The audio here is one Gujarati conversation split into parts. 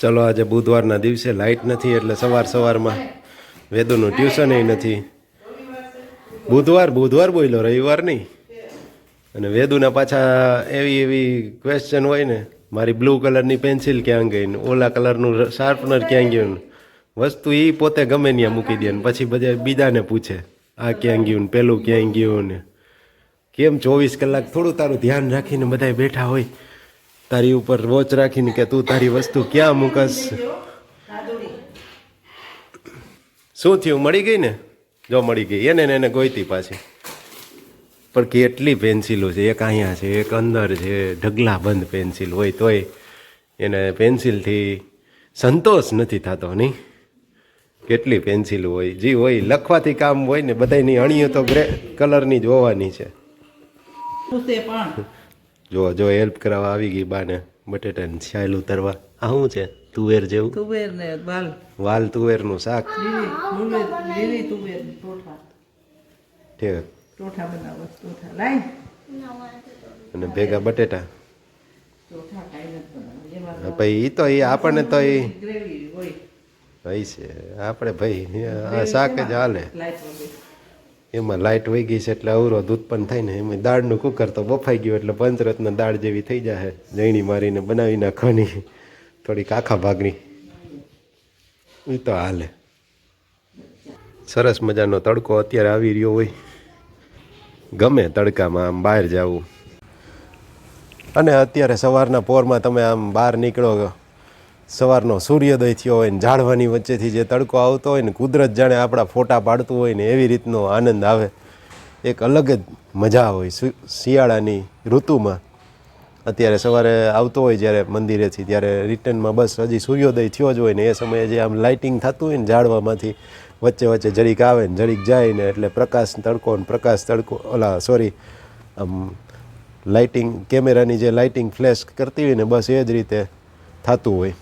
ચલો, આજે બુધવારના દિવસે લાઇટ નથી એટલે સવાર સવારમાં વેદુનું ટ્યુશન નથી. બુધવાર બુધવાર બોલ્યો, રવિવાર નહીં. અને વેદુના પાછા એવી એવી ક્વેશ્ચન હોય ને, મારી બ્લુ કલરની પેન્સિલ ક્યાં ગઈ ને, ઓલા કલરનું શાર્પનર ક્યાં ગયું વસ્તુ એ પોતે ગમે ત્યાં મૂકી દે ને, પછી બધા બીજાને પૂછે, આ ક્યાં ગયું ને, પેલું ક્યાં ગયું ને? કેમ ચોવીસ કલાક થોડું તારું ધ્યાન રાખીને બધા બેઠા હોય? તારી ઉપર વોચ રાખીને કે તું તારી વસ્તુ ક્યાં મૂકસ? શું થયું? મળી ગઈ ને? જો મળી ગઈ. એને ને એને ગોઈતી પાછી. પણ કેટલી પેન્સિલો છે? એક અહીંયા છે, એક અંદર છે. ઢગલા બંધ પેન્સિલ હોય તોય એને પેન્સિલથી સંતોષ નથી થતો, નહીં? કેટલી પેન્સિલ હોય? જે હોય. લખવાથી કામ હોય ને બધાની અણીઓ તો ગ્રે કલરની જ હોવાની છે પણ? જો જો હેલ્પ કરાવવા આવી ગઈ બાને બટેટાની છાલ ઉતરવા. આ શું છે? તુવેર જેવું? તુવેર ને વાલ. વાલ તુવેરનું શાક? લીલી તુવેર લીલી તુવેર ટોઠા. ઠીક. ટોઠા બનાવો ટોઠા. લાઈ અને ભેગા બટેટા. ભાઈ એ તો એ આપણને તો એ ભાઈ છે આપણે ભાઈ આ શાક જ હાલે. એમાં લાઇટ વહી ગઈ છે એટલે અવરોધ ઉત્પન્ન થાય ને એમાં દાળનું કુકર તો બફાઈ ગયું એટલે પંચરત્ન દાળ જેવી થઈ જાય જૈણી મારીને બનાવી નાખવાની થોડીક આખા ભાગની. એ તો હાલે. સરસ મજાનો તડકો અત્યારે આવી રહ્યો હોય. ગમે તડકામાં આમ બહાર જવું. અને અત્યારે સવારના પોરમાં તમે આમ બહાર નીકળો સવારનો સૂર્યોદય થયો હોય ને ઝાડવાની વચ્ચેથી જે તડકો આવતો હોય ને કુદરત જાણે આપણા ફોટા પાડતું હોય ને એવી રીતનો આનંદ આવે. એક અલગ જ મજા હોય શિયાળાની ઋતુમાં. અત્યારે સવારે આવતો હોય જ્યારે મંદિરેથી, ત્યારે રિટર્નમાં બસ હજી સૂર્યોદય થયો જ હોય ને એ સમયે જે આમ લાઇટિંગ થતું હોય ને ઝાડવામાંથી વચ્ચે વચ્ચે જરીક આવે ને જરીક જાય ને એટલે પ્રકાશ તડકો ને પ્રકાશ તડકો ઓલા સોરી આમ લાઇટિંગ, કેમેરાની જે લાઇટિંગ ફ્લેશ કરતી હોય ને બસ એ જ રીતે થતું હોય.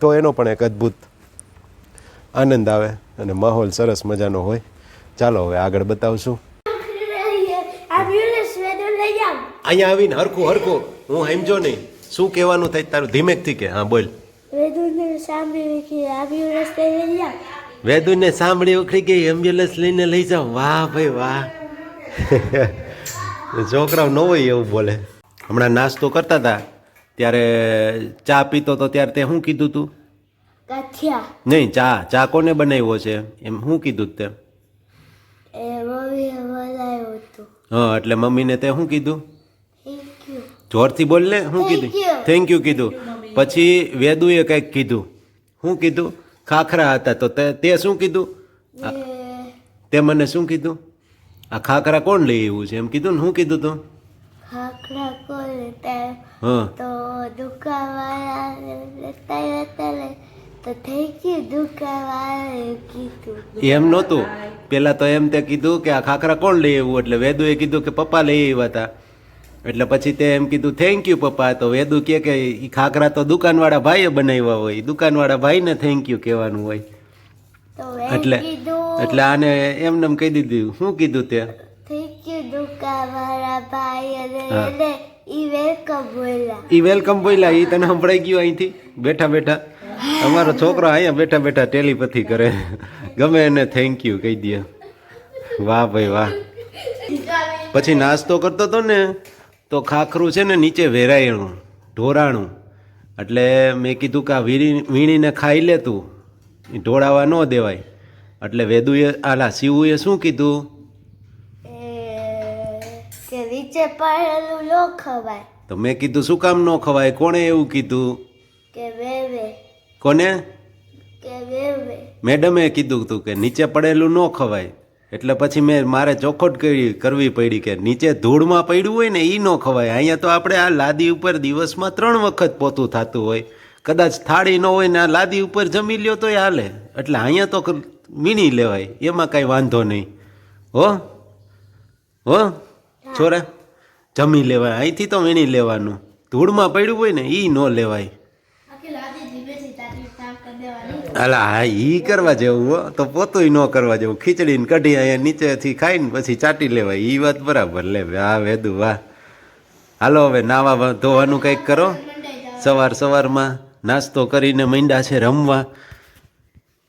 તો એનો પણ એક અદ્ભુત આનંદ આવે અને માહોલ સરસ મજાનો હોય. ચાલો હવે આગળ બતાવશું. અહીંયા આવીને હરખું હરખું. હું સમજો નહીં. શું કહેવાનું થાય તારું ધીમેકથી કે? હા, બોલ. વેદુને સાંભળી ઉખડી ગઈ એમ્બ્યુલન્સ લઈને લઈ જાઓ. વાહ, ભાઈ, વાહ. છોકરાઓ ન હોય એવું બોલે. હમણાં નાસ્તો કરતા હતા. ત્યારે ચા પીતો તો ત્યારે તે શું કીધું તું? નહીં ચા ચા કોને બનાવ્યો છે? એમ શું કીધું તે? હા એટલે મમ્મીને તે શું કીધું? જોરથી બોલ ને શું કીધું? થેન્ક યુ કીધું. પછી વેદુએ કંઈક કીધું. શું કીધું? ખાખરા હતા તો તે તે શું કીધું? તે મને શું કીધું? આ ખાખરા કોણ લઈ આવ્યું છે? એમ કીધું ને શું કીધું તું? ખાખરા કોને તે હા તો થઈ ગયું દુકાનવાળાએ કીધું. એમ નહોતું. પેલા તો એમ તે કીધું કે આ ખાખરા કોણ લઈ આવ્યું? એટલે વેદુએ કીધું કે પપ્પા લઈ આવ્યા હતા. એટલે પછી તે એમ કીધું થેન્ક યુ પપ્પા. તો વેદુ કે કે એ ખાખરા તો દુકાનવાળા ભાઈએ બનાવ્યા હોય. દુકાનવાળા ભાઈને થેન્ક યુ કહેવાનું હોય. એટલે એટલે આને એમને એમ કહી દીધું. શું કીધું તે? ભાઈ અને હા. ઈ વેલકમ બોલ્યા. ઈ વેલકમ બોલ્યા ઈ તને સંભળાઈ ગયું અહીંથી? બેઠા બેઠા. અમારો છોકરો અહીંયા બેઠા બેઠા ટેલિપથી કરે. ગમે એને થેન્ક યુ કહી દે. વાહ ભાઈ વાહ. પછી નાસ્તો કરતો હતો ને તો ખાખરું છે ને નીચે વેરાયણું ઢોરાણું. એટલે મેં કીધું કે આ વીણી વીણીને ખાઈ લે તું. ઢોળાવા ન દેવાય. એટલે વેદુએ આલા શિવુએ શું કીધું? નીચે પડેલું નો ખવાય. તો મેં કીધું શું કામ ન ખવાય? કોણે એવું કીધું? કે વેવે. કોને? કે વેવે. મેડમે કીધું હતું કે નીચે પડેલું ન ખવાય. એટલે પછી મેં મારે ચોખવટ કરી કરવી પડી કે નીચે ધૂળમાં પડ્યું હોય ને એ ન ખવાય. અહીંયા તો આપણે આ લાદી ઉપર દિવસમાં ત્રણ વખત પોતું થતું હોય. કદાચ થાળી ન હોય ને આ લાદી ઉપર જમી લ્યો તોય હાલે. એટલે અહીંયા તો મીની લેવાય. એમાં કાંઈ વાંધો નહીં. હો? હો. છોરા? જમી લેવાય અહીંથી તો વીણી લેવાનું ધૂળમાં પડ્યું હોય ને એ ન લેવાય અલા હા એ કરવા જેવું હો તો પોતુંય ન કરવા જેવું ખીચડીને કઢી અહીંયા નીચેથી ખાઈને પછી ચાટી લેવાય એ વાત બરાબર લે હા વેદુ વાહ હાલો હવે નાવા ધોવાનું કંઈક કરો સવાર સવારમાં નાસ્તો કરીને મંડા છે રમવા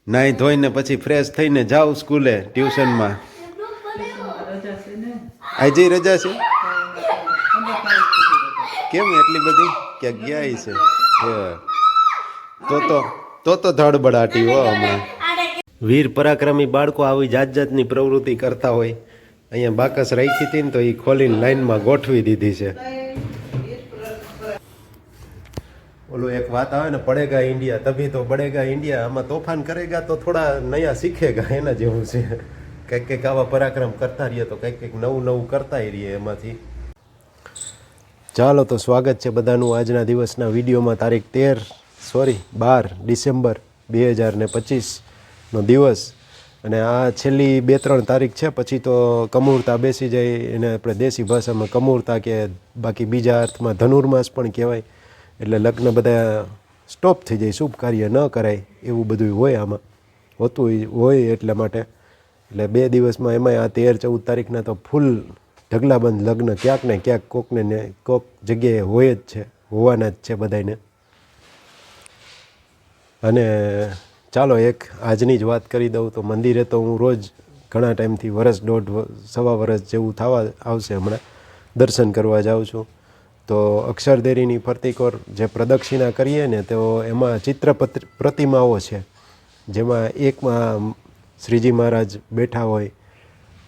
નાહી ધોઈને પછી ફ્રેશ થઈને જાઉં સ્કૂલે ટ્યુશનમાં રજા છે આજે રજા છે પંદર તારીખ સુધી રજા કેમ એટલી બધી? કે ગયા છે. તો તો તો તો ધડબડાટી હો હમણાં વીર પરાક્રમી બાળકો આવી જાત જાતની પ્રવૃત્તિ કરતા હોય. અહીંયા બાકસ રાખી હતી ને તો એ ખોલીને લાઈનમાં ગોઠવી દીધી છે. ઓલું એક વાત આવે ને, પડેગા ઇન્ડિયા, તભી તો પડેગા ઇન્ડિયા, આમાં તોફાન કરેગા તો થોડા નયા શીખેગા, એના જેવું છે. કંઈક કંઈક આવા પરાક્રમ કરતા રહીએ તો કંઈક કંઈક નવું નવું કરતા રહીએ એમાંથી. ચાલો તો સ્વાગત છે બધાનું આજના દિવસના વિડીયોમાં તારીખ તેર, સોરી, બાર ડિસેમ્બર બે હજાર ને પચીસનો દિવસ. અને આ છેલ્લી બે ત્રણ તારીખ છે, પછી તો કમૂરતા બેસી જાય એને આપણે દેશી ભાષામાં કમૂરતા કે બાકી બીજા અર્થમાં ધનુર્માસ પણ કહેવાય. એટલે લગ્ન બધા સ્ટોપ થઈ જાય, શુભ કાર્ય ન કરાય એવું બધું હોય આમાં. હોતું હોય એટલા માટે. એટલે બે દિવસમાં એમાંય આ તેર ચૌદ તારીખના તો ફૂલ ઢગલાબંધ લગ્ન ક્યાંક ને ક્યાંક કોકને ને કોક જગ્યાએ હોય જ છે, હોવાના જ છે બધાને અને ચાલો એક આજની જ વાત કરી દઉં તો મંદિરે તો હું રોજ ઘણા ટાઈમથી વરસ દોઢ સવા વરસ જેવું થવા આવશે હમણાં, દર્શન કરવા જાઉં છું. તો અક્ષરદેરીની ફરતીકોર જે પ્રદક્ષિણા કરીએ ને તો એમાં ચિત્ર પ્રતિમાઓ છે, જેમાં એકમાં શ્રીજી મહારાજ બેઠા હોય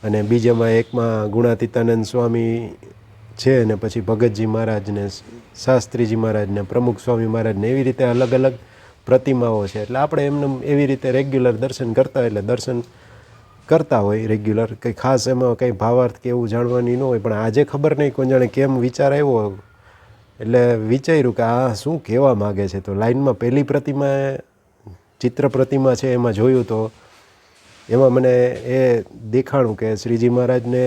અને બીજામાં એકમાં ગુણાતીતાનંદ સ્વામી છે અને પછી ભગતજી મહારાજને, શાસ્ત્રીજી મહારાજને, પ્રમુખ સ્વામી મહારાજને એવી રીતે અલગ અલગ પ્રતિમાઓ છે. એટલે આપણે એમને એવી રીતે રેગ્યુલર દર્શન કરતા એટલે દર્શન કરતા હોય રેગ્યુલર કંઈ ખાસ એમાં કંઈ ભાવાર્થ કે એવું જાણવાની ન હોય, પણ આજે ખબર નહીં કોઈ જાણે કેમ વિચાર આવ્યો. એટલે વિચાર્યું કે આ શું કહેવા માગે છે? તો લાઈનમાં પહેલી પ્રતિમા, ચિત્ર પ્રતિમા છે એમાં જોયું તો એમાં મને એ દેખાણું કે શ્રીજી મહારાજને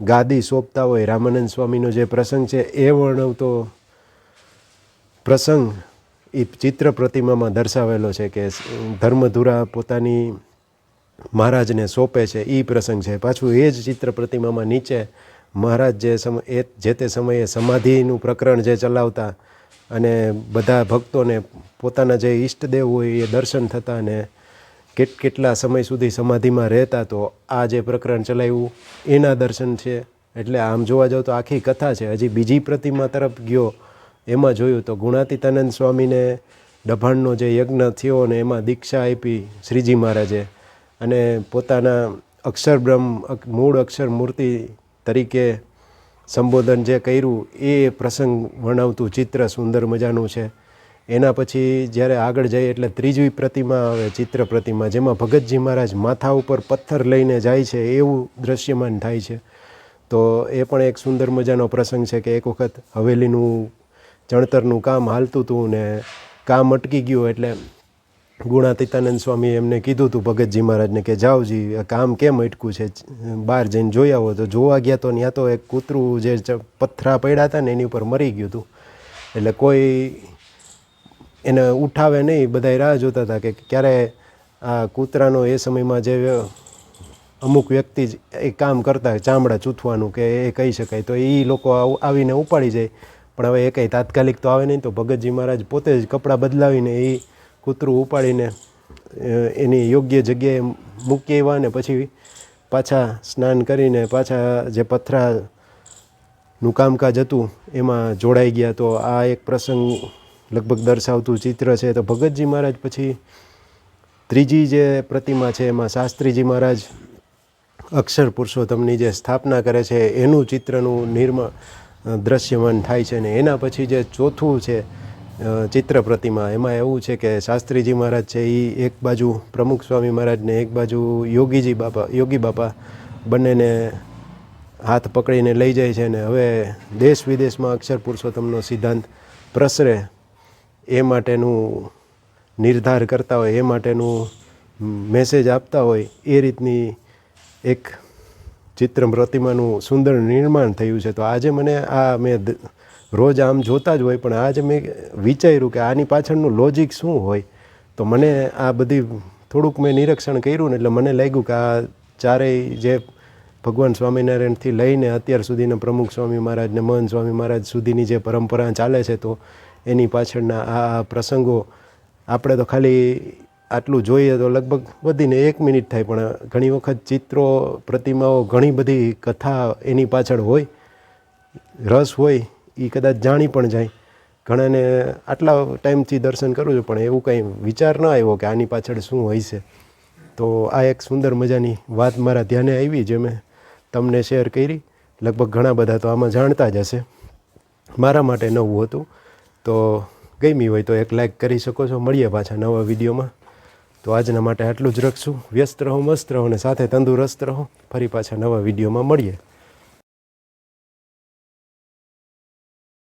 ગાદી સોંપતા હોય રામાનંદ સ્વામીનો જે પ્રસંગ છે, એ વર્ણવતો પ્રસંગ એ ચિત્ર પ્રતિમામાં દર્શાવેલો છે કે ધર્મધુરા પોતાની મહારાજને સોંપે છે એ પ્રસંગ છે. પાછું એ જ ચિત્ર પ્રતિમામાં નીચે મહારાજ જે સમ, એ જે તે સમયે સમાધિનું પ્રકરણ જે ચલાવતા અને બધા ભક્તોને પોતાના જે ઈષ્ટદેવ હોય એ દર્શન થતા અને કેટ, કેટલા સમય સુધી સમાધિમાં રહેતા તો આ જે પ્રકરણ ચલાવ્યું, એના દર્શન છે. એટલે આમ જોવા જાવ તો આખી કથા છે. હજી બીજી પ્રતિમા તરફ ગયો, એમાં જોયું તો ગુણાતીતાનંદ સ્વામીને ડભાણનો જે યજ્ઞ થયો અને એમાં દીક્ષા આપી શ્રીજી મહારાજે. અને પોતાના અક્ષર બ્રહ્મ મૂળ અક્ષર મૂર્તિ તરીકે સંબોધન જે કર્યું, એ પ્રસંગ વર્ણવતું ચિત્ર સુંદર મજાનું છે. એના પછી જ્યારે આગળ જઈએ એટલે ત્રીજી પ્રતિમા આવે, ચિત્ર પ્રતિમા, જેમાં ભગતજી મહારાજ માથા ઉપર પથ્થર લઈને જાય છે, એવું દ્રશ્યમાન થાય છે. તો એ પણ એક સુંદર મજાનો પ્રસંગ છે કે એક વખત હવેલીનું, ચણતરનું કામ હાલતું હતું ને કામ અટકી ગયું એટલે ગુણાતીતાનંદ સ્વામીએ એમને કીધું હતું ભગતજી મહારાજને કે જાઓજી આ કામ કેમ અટકું છે? બહાર જઈને જોઈ આવો. તો જોવા ગયા તો ત્યાં તો એક કૂતરું જે પથરા પડ્યા હતા ને એની ઉપર મરી ગયું હતું. એટલે કોઈ એને ઉઠાવે નહીં બધા રાહ જોતા હતા કે ક્યારે આ કૂતરાનો એ સમયમાં જે અમુક વ્યક્તિ જ એ કામ કરતા ચામડા ચૂથવાનું કે એ કહી શકાય, તો એ લોકો આવ- આવીને ઉપાડી જાય. પણ હવે એ કંઈ તાત્કાલિક તો આવે નહીં, તો ભગતજી મહારાજ પોતે જ કપડાં બદલાવીને એ કૂતરું ઉપાડીને એની યોગ્ય જગ્યાએ મૂકી એવા ને પછી પાછા સ્નાન કરીને પાછા જે પથરાનું કામકાજ હતું, એમાં જોડાઈ ગયા. તો આ એક પ્રસંગ લગભગ દર્શાવતું ચિત્ર છે. તો ભગતજી મહારાજ પછી ત્રીજી જે પ્રતિમા છે, એમાં શાસ્ત્રીજી મહારાજ અક્ષર પુરુષોત્તમની જે સ્થાપના કરે છે, એનું ચિત્રનું નિર્માણ દ્રશ્યમાન થાય છે ને એના પછી જે ચોથું છે ચિત્ર પ્રતિમા, એમાં એવું છે કે શાસ્ત્રીજી મહારાજ છે એ એક બાજુ પ્રમુખ સ્વામી મહારાજને, એક બાજુ યોગીજી બાપા, યોગી બાપા બંનેને હાથ પકડીને લઈ જાય છે ને હવે દેશ વિદેશમાં અક્ષર પુરુષોત્તમનો સિદ્ધાંત પ્રસરે એ માટેનું નિર્ધાર કરતા હોય, એ માટેનું મેસેજ આપતા હોય, એ રીતની એક ચિત્ર પ્રતિમાનું સુંદર નિર્માણ થયું છે. તો આજે મને આ મેં રોજ આમ જોતા જ હોય, પણ આજે મેં વિચાર્યું કે આની પાછળનું લોજિક શું હોય? તો મને આ બધી થોડુંક મેં નિરીક્ષણ કર્યું ને એટલે મને લાગ્યું કે આ ચારેય જે ભગવાન સ્વામિનારાયણથી લઈને અત્યાર સુધીના પ્રમુખ સ્વામી મહારાજ ને મહંત સ્વામી મહારાજ સુધીની જે પરંપરા ચાલે છે, તો એની પાછળના આ પ્રસંગો આપણે તો ખાલી આટલું જોઈએ તો લગભગ વધીને એક મિનિટ થાય, પણ ઘણી વખત ચિત્રો, પ્રતિમાઓ, ઘણી બધી કથા એની પાછળ હોય, રસ હોય એ કદાચ જાણી પણ જાય. ઘણાને આટલા ટાઈમથી દર્શન કરું છું, પણ એવું કંઈ વિચાર ન આવ્યો કે આની પાછળ શું હોય છે તો આ એક સુંદર મજાની વાત મારા ધ્યાને આવી જે મેં તમને શેર કરી. લગભગ ઘણા બધા તો આમાં જાણતા જ હશે. મારા માટે નવું હતું. તો ગમી હોય તો એક લાઈક કરી શકો છો. મળીએ પાછા નવા વિડીયોમાં. તો આજના માટે આટલું જ રખશું. વ્યસ્ત રહો, મસ્ત રહો અને સાથે તંદુરસ્ત રહો. ફરી પાછા નવા વિડીયોમાં મળીએ.